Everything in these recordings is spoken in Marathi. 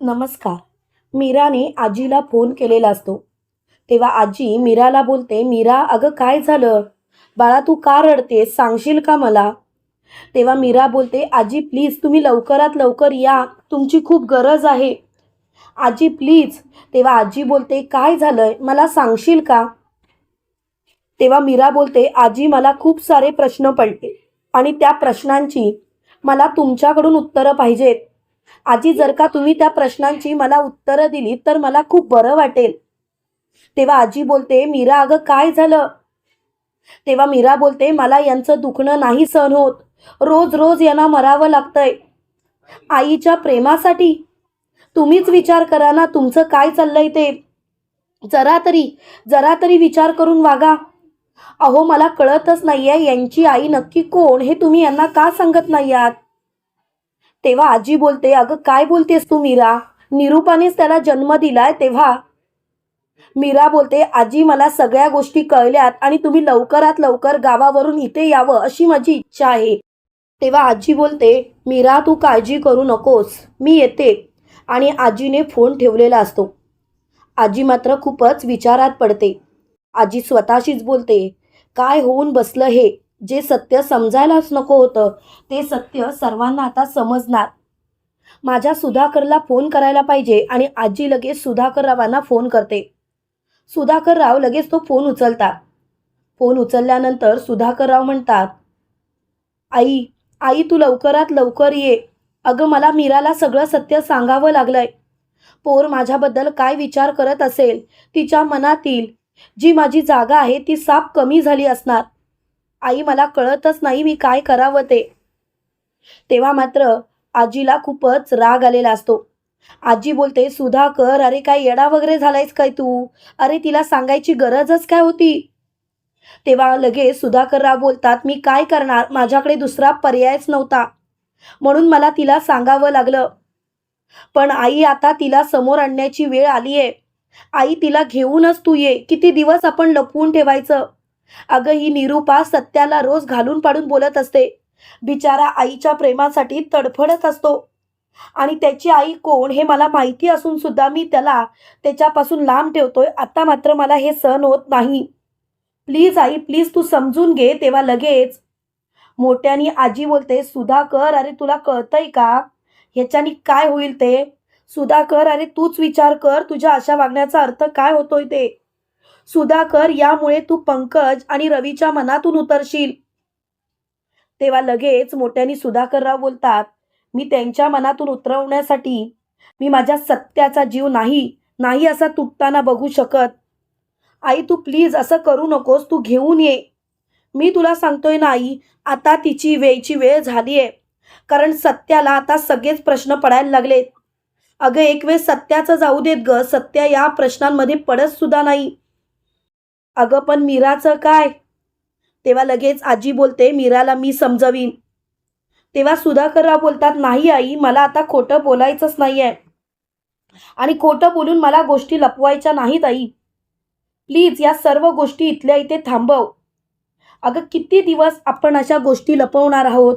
नमस्कार. मीराने आजीला फोन केलेला असतो. तेव्हा आजी मीराला बोलते मीरा अगं काय झालं? बाळा तू का रडते सांगशील का मला? तेव्हा मीरा बोलते आजी प्लीज तुम्ही लवकरात लवकर या. तुमची खूप गरज आहे. आजी प्लीज तेव्हा आजी बोलते काय झालंय? मला सांगशील का? तेव्हा मीरा बोलते आजी मला खूप सारे प्रश्न पडले आणि त्या प्रश्नांची मला तुमच्याकडून उत्तरं पाहिजेत. आजी जर का तुम्ही त्या प्रश्नांची मला उत्तरं दिली तर मला खूप बरं वाटेल. तेव्हा आजी बोलते मीरा अगं काय झालं? तेव्हा मीरा बोलते मला यांचं दुखणं नाही सहन होत. रोज रोज यांना मरावं लागतंय. आईच्या प्रेमासाठी? तुम्हीच विचार करा ना तुमचं काय चाललंय ते. जरा तरी जरा तरी विचार करून वागा. अहो मला कळतच नाहीये यांची आई नक्की कोण हे तुम्ही यांना का सांगत नाही आहात? तेव्हा आजी बोलते अगं काय बोलतेस तू मीरा? निरूपानेच त्याला जन्म दिलाय तेव्हा. मीरा बोलते आजी मला सगळ्या गोष्टी कळल्यात आणि तुम्ही लवकरात लवकर गावावरून इथे यावं अशी माझी इच्छा आहे. तेव्हा आजी बोलते मीरा तू काळजी करू नकोस. मी येते. आणि आजीने फोन ठेवलेला असतो. आजी मात्र खूपच विचारात पडते. आजी स्वतःशीच बोलते काय होऊन बसलं हे? जे सत्य समजायलाच नको होतं ते सत्य सर्वांना आता समजणार. माझ्या सुधाकरला फोन करायला पाहिजे आणि आजी लगेच सुधाकर रावांना फोन करते. सुधाकर राव लगेच तो फोन उचलतात फोन उचलल्यानंतर सुधाकर राव म्हणतात आई आई तू लवकरात लवकर ये. अगं मला मीराला सगळं सत्य सांगावं लागलंय. पोर माझ्याबद्दल काय विचार करत असेल तिच्या मनातील जी माझी जागा आहे ती साप कमी झाली असणार. आई मला कळतच नाही मी काय करावं ते. तेव्हा मात्र आजीला खूपच राग आलेला असतो. आजी बोलते सुधाकर अरे काय येडा वगैरे झालायस काय तू? अरे तिला सांगायची गरजच काय होती? तेव्हा लगेच सुधाकरराव बोलतात मी काय करणार? माझ्याकडे दुसरा पर्यायच नव्हता. म्हणून मला तिला सांगावं लागलं. पण आई आता तिला समोर आणण्याची वेळ आली आहे आई तिला घेऊनच तू ये. किती दिवस आपण लपवून ठेवायचं? अगं ही निरूपा सत्याला रोज घालून पाडून बोलत असते. बिचारा आईच्या प्रेमासाठी तडफडत असतो. आणि त्याची आई कोण हे मला माहिती असून सुद्धा मी त्याला त्याच्यापासून लांब ठेवतोय. आता मात्र मला हे सहन होत नाही. प्लीज आई प्लीज तू समजून घे तेव्हा लगेच. मोठ्यानी आजी बोलते सुधाकर अरे तुला कळतंय का? ह्याच्यानी काय होईल ते? सुधाकर अरे तूच विचार कर. तुझ्या अशा वागण्याचा अर्थ काय होतोय ते? सुधाकर यामुळे तू पंकज आणि रवीच्या मनातून उतरशील. तेव्हा लगेच मोठ्यानी सुधाकरराव बोलतात मी त्यांच्या मनातून उतरवण्यासाठी मी माझ्या सत्याचा जीव नाही नाही असा तुटताना बघू शकत. आई तू प्लीज असं करू नकोस तू घेऊन ये. मी तुला सांगतोय ना आई आता तिची वेळची वेळ झाली आहे कारण सत्याला आता सगळेच प्रश्न पडायला लागलेत. अगं एक वेळ सत्याचं जाऊ देत ग सत्या या प्रश्नांमध्ये पडत सुद्धा नाही. अगं पण मीराचं काय? तेव्हा लगेच आजी बोलते मीराला मी समजवीन. तेव्हा सुधाकरराव बोलतात नाही आई मला आता खोटं बोलायचंच नाही आहे आणि खोटं बोलून मला गोष्टी लपवायच्या नाहीत आई. प्लीज या सर्व गोष्टी इथल्या इथे थांबव. अगं किती दिवस आपण अशा गोष्टी लपवणार आहोत?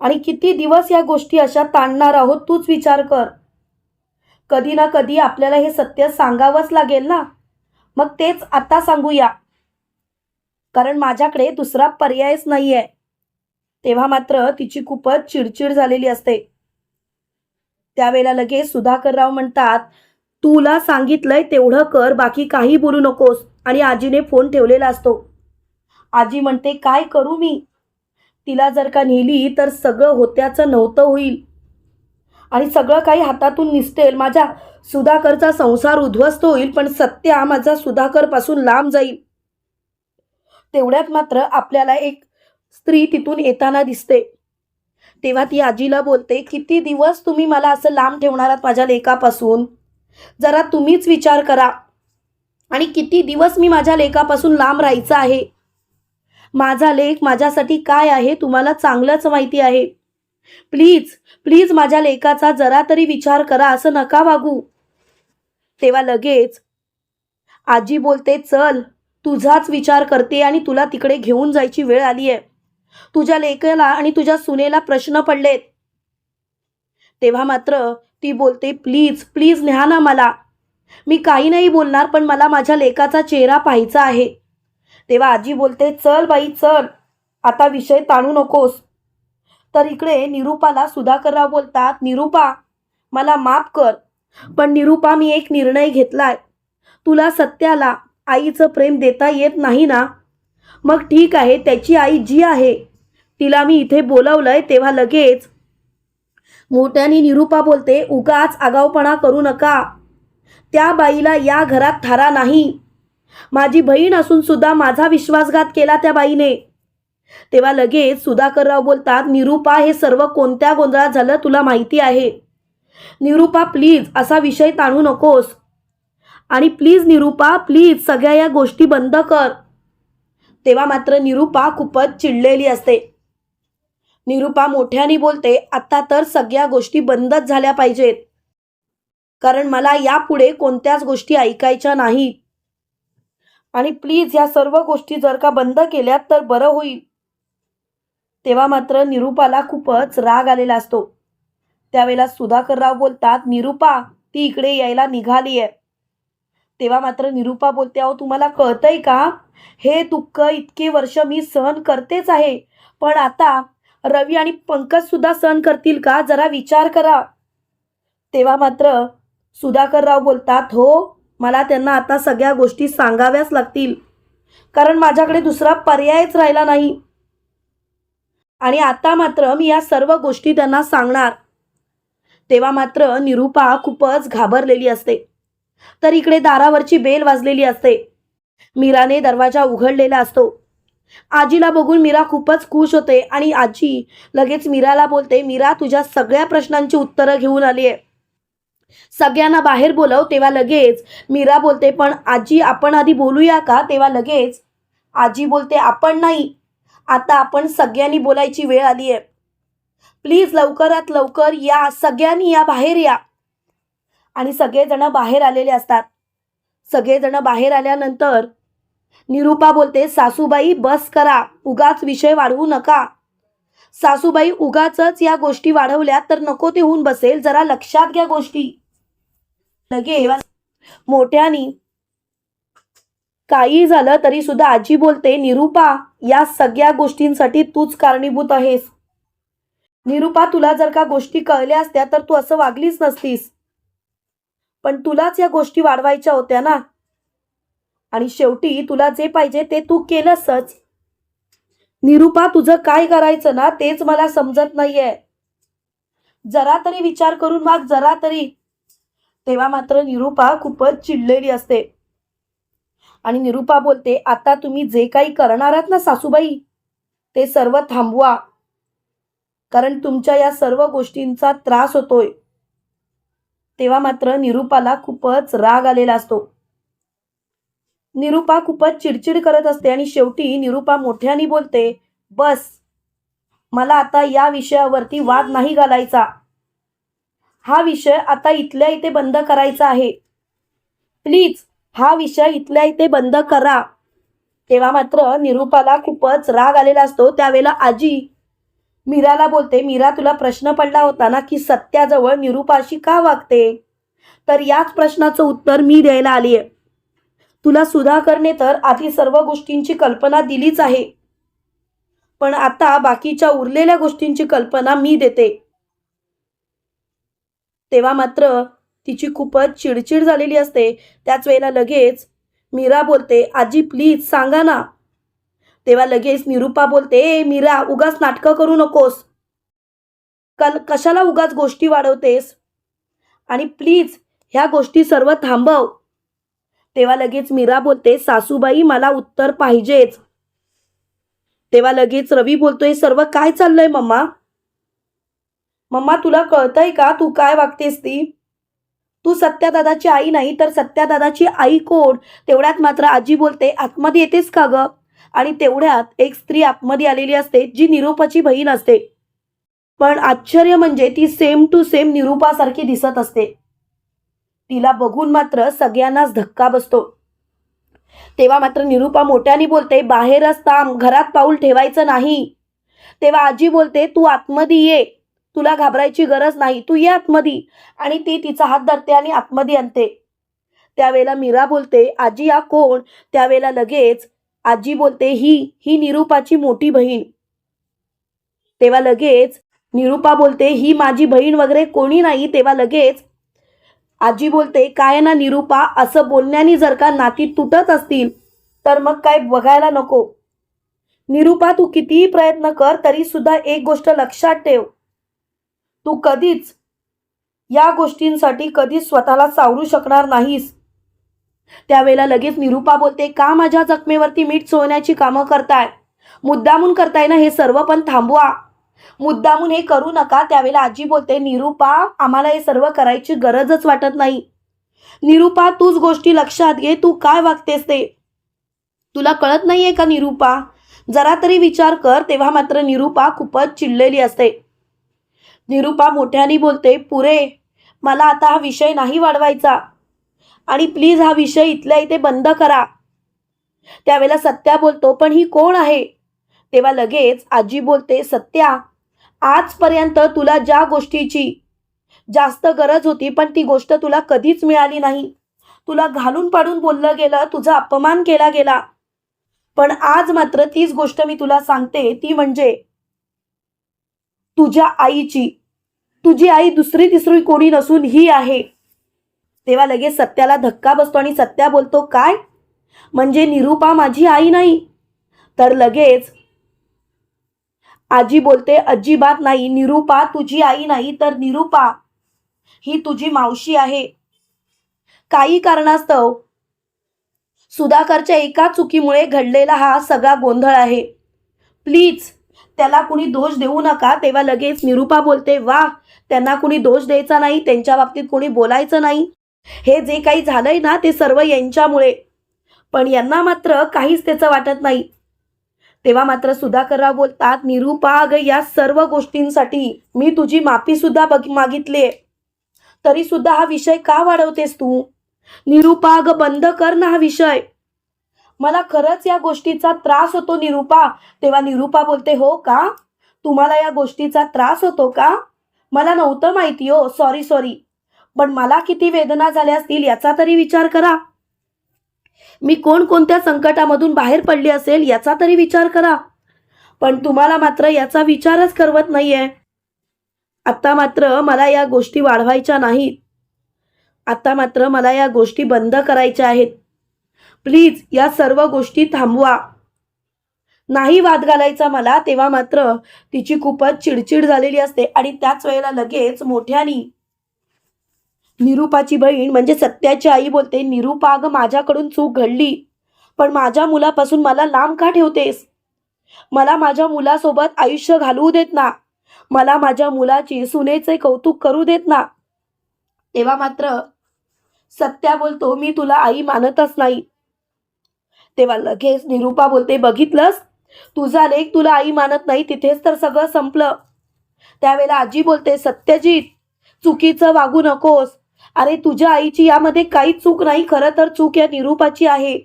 आणि किती दिवस या गोष्टी अशा ताणणार आहोत? तूच विचार कर. कधी ना कधी आपल्याला हे सत्य सांगावंच लागेल ना? मग तेच आता सांगूया. कारण माझ्याकडे दुसरा पर्यायच नाही आहे तेव्हा मात्र तिची खूपच चिडचिड झालेली असते. त्यावेळेला लगेच सुधाकरराव म्हणतात तुला सांगितलंय तेवढं कर बाकी काही बोलू नकोस. आणि आजीने फोन ठेवलेला असतो. आजी म्हणते काय करू मी? तिला जर का नेली तर सगळं होत्याचं नव्हतं होईल. आणि सगळं काही हातातून निसटेल माझ्या सुधाकरचा संसार उद्ध्वस्त होईल पण सत्या माझा सुधाकरपासून लांब जाईल. तेवढ्यात मात्र आपल्याला एक स्त्री तिथून येताना दिसते. तेव्हा ती आजीला बोलते किती दिवस तुम्ही मला असं लांब ठेवणार आहात माझ्या लेखापासून जरा तुम्हीच विचार करा. आणि किती दिवस मी माझ्या लेखापासून लांब राहायचं आहे? माझा लेख माझ्यासाठी काय आहे? तुम्हाला चांगलंच माहिती आहे. प्लीज प्लीज माझ्या लेखाचा जरा तरी विचार करा असं नका वागू. तेव्हा लगेच आजी बोलते चल तुझाच विचार करते आणि तुला तिकडे घेऊन जायची वेळ आली आहे तुझ्या लेखाला आणि तुझ्या सुनेला प्रश्न पडलेत. तेव्हा मात्र ती बोलते प्लीज प्लीज न्या ना मला. मी काही नाही बोलणार पण मला माझ्या लेकाचा चेहरा पाहायचा आहे. तेव्हा आजी बोलते चल बाई चल. आता विषय ताणू नकोस. तर इकडे निरूपाला सुधाकरराव बोलतात निरूपा मला माफ कर पण निरूपा मी एक निर्णय घेतलाय. तुला सत्याला आईचं प्रेम देता येत नाही ना? मग ठीक आहे त्याची आई जी आहे तिला मी इथे बोलवलंय तेव्हा लगेच. मोठ्याने निरूपा बोलते उगाच आगाऊपणा करू नका. त्या बाईला या घरात थारा नाही. माझी बहीण असून सुद्धा माझा विश्वासघात केला त्या बाईने. तेव्हा लगेच सुधाकरराव बोलतात निरूपा हे सर्व कोणत्या गोंधळात झालं तुला माहिती आहे? निरूपा प्लीज असा विषय ताणू नकोस. आणि प्लीज निरूपा प्लीज सगळ्या या गोष्टी बंद कर. तेव्हा मात्र निरूपा खूपच चिडलेली असते. निरूपा मोठ्याने बोलते आता तर सगळ्या गोष्टी बंदच झाल्या पाहिजेत. कारण मला यापुढे कोणत्याच गोष्टी ऐकायच्या नाहीत आणि प्लीज या सर्व गोष्टी जर का बंद केल्यात तर बरं होईल. तेव्हा मात्र निरूपाला खूपच राग आलेला असतो. त्यावेळेला सुधाकरराव बोलतात निरूपा ती इकडे यायला निघाली आहे तेव्हा मात्र निरूपा बोलते अहो तुम्हाला कळतंय का? हे दुःख इतके वर्ष मी सहन करतेच आहे पण आता रवी आणि पंकज सुद्धा सहन करतील का? जरा विचार करा. तेव्हा मात्र सुधाकरराव बोलतात हो मला त्यांना आता सगळ्या गोष्टी सांगाव्याच लागतील कारण माझ्याकडे दुसरा पर्यायच राहिला नाही. आणि आता मात्र मी या सर्व गोष्टी त्यांना सांगणार. तेव्हा मात्र निरूपा खूपच घाबरलेली असते. तर इकडे दारावरची बेल वाजलेली असते. मीराने दरवाजा उघडलेला असतो. आजीला बघून मीरा खूपच खुश होते आणि आजी लगेच मीराला बोलते मीरा तुझ्या सगळ्या प्रश्नांची उत्तरं घेऊन आली आहे सगळ्यांना बाहेर बोलव. तेव्हा लगेच मीरा बोलते पण आजी आपण आधी बोलूया का? तेव्हा लगेच आजी बोलते आपण नाही. आता आपण सगळ्यांनी बोलायची वेळ आली आहे. प्लीज लवकरात लवकर या सगळ्यांनी या बाहेर या. आणि सगळेजण बाहेर आलेले असतात. सगळेजण बाहेर आल्यानंतर निरूपा बोलते सासूबाई बस करा. उगाच विषय वाढवू नका. सासूबाई उगाच या गोष्टी वाढवल्या तर नको ते होऊन बसेल. जरा लक्षात घ्या गोष्टी. लगे मोठ्यानी काही झालं तरी सुद्धा आजी बोलते निरूपा या सगळ्या गोष्टींसाठी तूच कारणीभूत आहेस. निरूपा तुला जर का गोष्टी कळल्या असत्या तर तू असं वागलीच नसतीस. पण तुलाच या गोष्टी वाढवायच्या होत्या ना. आणि शेवटी तुला जे पाहिजे ते तू केलंसच. निरूपा तुझं काय करायचं ना तेच मला समजत नाहीये. जरा तरी विचार करून माग जरा तरी. तेव्हा मात्र निरूपा खूपच चिडलेली असते. आणि निरूपा बोलते आता तुम्ही जे काही करणार आहात ना सासूबाई ते सर्व थांबवा. कारण तुमच्या या सर्व गोष्टींचा त्रास होतोय. तेव्हा मात्र निरूपाला खूपच राग आलेला असतो. निरूपा खूपच चिडचिड करत असते आणि शेवटी निरूपा मोठ्याने बोलते बस मला आता या विषयावरती वाद नाही घालायचा. हा विषय आता इथल्या इथे बंद करायचा आहे. प्लीज हा विषय इथल्या इथे बंद करा. तेव्हा मात्र निरूपाला खूपच राग आलेला असतो. त्यावेळेला आजी मीराला बोलते मीरा तुला प्रश्न पडला होता ना की सत्याजवळ निरूपाशी का वागते? तर याच प्रश्नाचं उत्तर मी द्यायला आली आहे तुला सुधाकरने तर आधी सर्व गोष्टींची कल्पना दिलीच आहे. पण आता बाकीच्या उरलेल्या गोष्टींची कल्पना मी देते. तेव्हा मात्र तिची खूपच चिडचिड झालेली असते. त्याच वेळेला लगेच मीरा बोलते आजी प्लीज सांगा ना. तेव्हा लगेच निरूपा बोलते ए मीरा उगाच नाटकं करू नकोस. कल कशाला उगाच गोष्टी वाढवतेस? आणि प्लीज ह्या गोष्टी सर्व थांबव. तेव्हा लगेच मीरा बोलते सासूबाई मला उत्तर पाहिजेच. तेव्हा लगेच रवी बोलतोय सर्व काय चाललंय मम्मा? मम्मा तुला कळतंय का? तू काय वागतेस ती? तू सत्यादादाची आई नाही तर सत्यादादाची आई कोण? तेवढ्यात मात्र आजी बोलते आतमध्ये येतेस का ग? आणि तेवढ्यात एक स्त्री आतमध्ये आलेली असते जी निरूपाची बहीण असते. पण आश्चर्य म्हणजे ती सेम टू सेम निरूपासारखी दिसत असते. तिला बघून मात्र सगळ्यांनाच धक्का बसतो. तेव्हा मात्र निरूपा मोठ्याने बोलते बाहेरच थांब घरात पाऊल ठेवायचं नाही. तेव्हा आजी बोलते तू आतमध्ये ये. तुला घाबरायची गरज नाही तू ये आतमध्ये. आणि ती तिचा हात धरते आणि आतमधी आणते. त्यावेळेला मीरा बोलते आजी या कोण? त्यावेळेला लगेच आजी बोलते ही ही निरूपाची मोठी बहीण. तेव्हा लगेच निरूपा बोलते ही माझी बहीण वगैरे कोणी नाही. तेव्हा लगेच आजी बोलते काय ना निरूपा असं बोलण्याने जर का नाती तुटत असतील तर मग काय बघायला नको. निरूपा तू कितीही प्रयत्न कर तरी सुद्धा एक गोष्ट लक्षात ठेव. तू कधीच या गोष्टींसाठी कधीच स्वतःला सावरू शकणार नाहीस. त्यावेळेला लगेच निरूपा बोलते का माझ्या जखमेवरती मीठ चोळण्याची कामं करताय? मुद्दामून करताय ना हे सर्व पण थांबवा. मुद्दामून हे करू नका. त्यावेळेला आजी बोलते निरूपा आम्हाला हे सर्व करायची गरजच वाटत नाही. निरूपा तूच गोष्टी लक्षात घे तू काय वागतेस ते? तुला कळत नाहीये का निरूपा? जरा तरी विचार कर. तेव्हा मात्र निरूपा खूपच चिडलेली असते. निरूपा मोठ्यानी बोलते पुरे मला आता हा विषय नाही वाढवायचा. आणि प्लीज हा विषय इथल्या इथे बंद करा. त्यावेळेला सत्या बोलतो पण ही कोण आहे? तेव्हा लगेच आजी बोलते सत्या आजपर्यंत तुला ज्या गोष्टीची जास्त गरज होती पण ती गोष्ट तुला कधीच मिळाली नाही. तुला घालून पाडून बोललं गेलं तुझा अपमान केला गेला. पण आज मात्र तीच गोष्ट मी तुला सांगते ती म्हणजे तुझ्या आईची. तुझी आई दुसरी तिसरी कोणी नसून ही आहे. तेव्हा लगेच सत्याला धक्का बसतो आणि सत्या बोलतो काय? म्हणजे निरूपा माझी आई नाही? तर लगेच आजी बोलते अजिबात नाही निरूपा तुझी आई नाही तर निरूपा ही तुझी मावशी आहे. काही कारणास्तव सुधाकरच्या एका चुकीमुळे घडलेला हा सगळा गोंधळ आहे. प्लीज त्याला कुणी दोष देऊ नका. तेव्हा लगेच निरूपा बोलते वा त्यांना कुणी दोष द्यायचा नाही त्यांच्या बाबतीत कोणी बोलायचं नाही. हे जे काही झालंय ना ते सर्व यांच्यामुळे. पण यांना मात्र काहीच त्याचं वाटत नाही. तेव्हा मात्र सुधाकरराव बोलतात निरूपा अगं या सर्व गोष्टींसाठी मी तुझी माफी सुद्धा बघ मागितली तरी सुद्धा हा विषय का वाढवतेस तू? निरूपा अगं बंद कर ना हा विषय. मला खरंच या गोष्टीचा त्रास होतो निरूपा. तेव्हा निरूपा बोलते हो का? तुम्हाला या गोष्टीचा त्रास होतो का? मला नव्हतं माहिती हो. सॉरी सॉरी पण मला किती वेदना झाल्या असतील याचा तरी विचार करा. मी कोणकोणत्या संकटामधून बाहेर पडली असेल याचा तरी विचार करा. पण तुम्हाला मात्र याचा विचारच करवत नाहीये. आत्ता मात्र मला या गोष्टी वाढवायच्या नाहीत. आत्ता मात्र मला या गोष्टी बंद करायच्या आहेत. प्लीज या सर्व गोष्टी थांबवा. नाही वाद घालायचा मला तेव्हा मात्र तिची खूपच चिडचिड झालेली असते आणि त्याच वेळेला लगेच मोठ्यानी निरूपाची बहीण म्हणजे सत्याची आई बोलते निरुपाग माझ्याकडून चूक घडली पण माझ्या मुलापासून मला लांब का ठेवतेस? मला माझ्या मुलासोबत आयुष्य घालवू देत ना. मला माझ्या मुलाची सुनेचे कौतुक करू देत ना. तेव्हा मात्र सत्या बोलतो मी तुला आई मानतच नाही. तेव्हा लगेच निरूपा बोलते बघितलंस? तुझा लेख तुला आई मानत नाही तिथेच तर सगळं संपलं. त्यावेळेला आजी बोलते सत्यजित चुकीचं वागू नकोस. अरे तुझ्या आईची यामध्ये काही चूक नाही खरं तर चूक या निरूपाची आहे.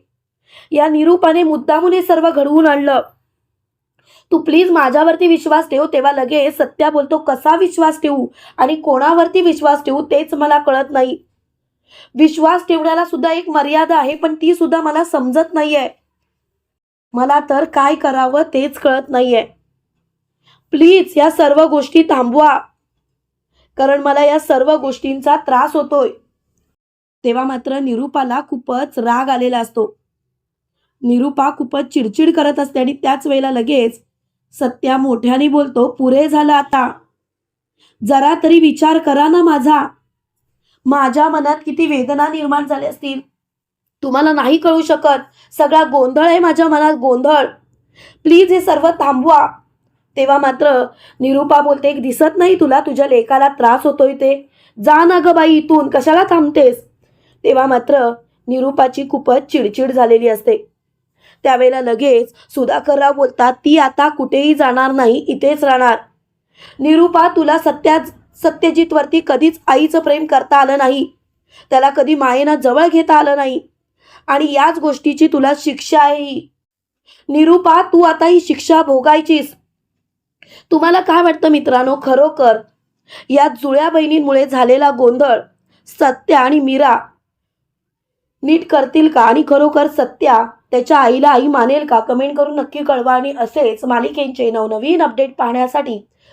या निरूपाने मुद्दामून हे सर्व घडवून आणलं. तू प्लीज माझ्यावरती विश्वास ठेव. तेव्हा लगेच सत्या बोलतो कसा विश्वास ठेवू? आणि कोणावरती विश्वास ठेवू तेच मला कळत नाही. विश्वास ठेवण्याला सुद्धा एक मर्यादा आहे पण ती सुद्धा मला समजत नाहीये. मला तर काय करावं तेच कळत नाहीये. प्लीज या सर्व गोष्टी थांबवा कारण मला या सर्व गोष्टींचा त्रास होतोय. तेव्हा मात्र निरूपाला खूपच राग आलेला असतो. निरूपा खूपच चिडचिड करत असते आणि त्याच वेळेला लगेच सत्या मोठ्याने बोलतो पुरे झालं आता. जरा तरी विचार करा ना माझा. माझ्या मनात किती वेदना निर्माण झाल्या असतील? तुम्हाला नाही कळू शकत. सगळा गोंधळ आहे माझ्या मनात गोंधळ. प्लीज हे सर्व थांबवा. तेव्हा मात्र निरूपा बोलते "एक दिसत नाही तुला तुझ्या लेखाला त्रास होतोय ते. जा ना ग बाई इथून कशाला थांबतेस? तेव्हा मात्र निरूपाची खूपच चिडचिड झालेली असते. त्यावेळेला लगेच सुधाकरराव बोलतात ती आता कुठेही जाणार नाही इथेच राहणार. निरूपा तुला सत्या सत्यजितवरती कधीच आईचं प्रेम करता आलं नाही. त्याला कधी मायेनं जवळ घेता आलं नाही. आणि याच गोष्टीची तुला शिक्षा आहे. ही निरूपा तू आता ही शिक्षा भोगायचीस. तुम्हाला काय वाटतं मित्रांनो? खरोखर या जुळ्या बहिणींमुळे झालेला गोंधळ सत्या आणि मीरा नीट करतील का? आणि खरोखर सत्या त्याच्या आईला आई मानेल का? कमेंट करून नक्की कळवा. आणि असेच मालिकेंचे नवनवीन अपडेट पाहण्यासाठी